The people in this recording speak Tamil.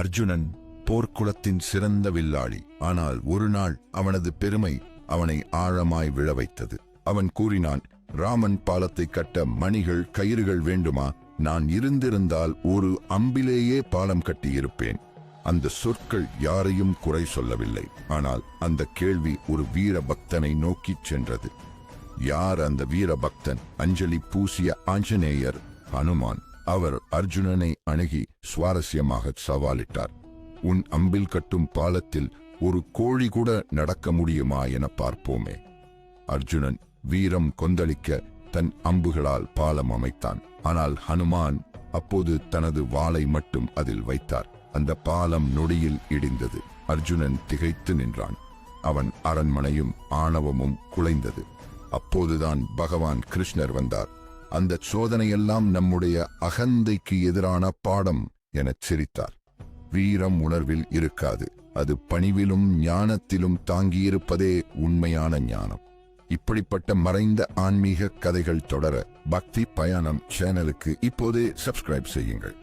அர்ஜுனன் போர்க்குலத்தின் சிறந்த வில்லாளி. ஆனால் ஒரு நாள் அவனது பெருமை அவனை ஆழமாய் விழ வைத்தது. அவன் கூறினான் ராமன் பாலத்தை கட்ட மணிகள் கயிறுகள் வேண்டுமா? நான் இருந்திருந்தால் ஒரு அம்பிலேயே பாலம் கட்டியிருப்பேன். அந்த சொற்கள் யாரையும் குறை சொல்லவில்லை. ஆனால் அந்த கேள்வி ஒரு வீர பக்தனை நோக்கிச் சென்றது. யார் அந்த வீரபக்தன்? அஞ்சலி பூசிய ஆஞ்சநேயர் ஹனுமான். அவர் அர்ஜுனனை அணுகி சுவாரஸ்யமாக சவாலிட்டார். உன் அம்பில் கட்டும் பாலத்தில் ஒரு கோழி கூட நடக்க முடியுமா என பார்ப்போமே. அர்ஜுனன் வீரம் கொந்தளிக்க தன் அம்புகளால் பாலம் அமைத்தான். ஆனால் ஹனுமான் அப்போது தனது வாளை மட்டும் அதில் வைத்தார். அந்த பாலம் நொடியில் இடிந்தது. அர்ஜுனன் திகைத்து நின்றான். அவன் அரண்மனையும் ஆணவமும் குலைந்தது. அப்போதுதான் பகவான் கிருஷ்ணர் வந்தார். அந்த சோதனையெல்லாம் நம்முடைய அகந்தைக்கு எதிரான பாடம் எனச் சிரித்தார். வீரம் உணர்வில் இருக்காது. அது பணிவிலும் ஞானத்திலும் தாங்கியிருப்பதே உண்மையான ஞானம். இப்படிப்பட்ட மறைந்த ஆன்மீக கதைகள் தொடர பக்தி பயணம் சேனலுக்கு இப்போதே சப்ஸ்கிரைப் செய்யுங்கள்.